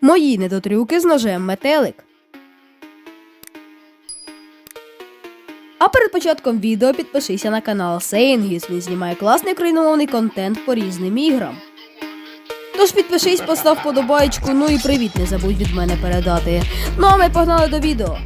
Мої недотрюки з ножем метелик. А перед початком відео підпишися на канал Сейнгіс. Він знімає класний україномовний контент по різним іграм. Тож підпишись, постав подобаєчку, ну і привіт не забудь від мене передати. Ну а ми погнали до відео.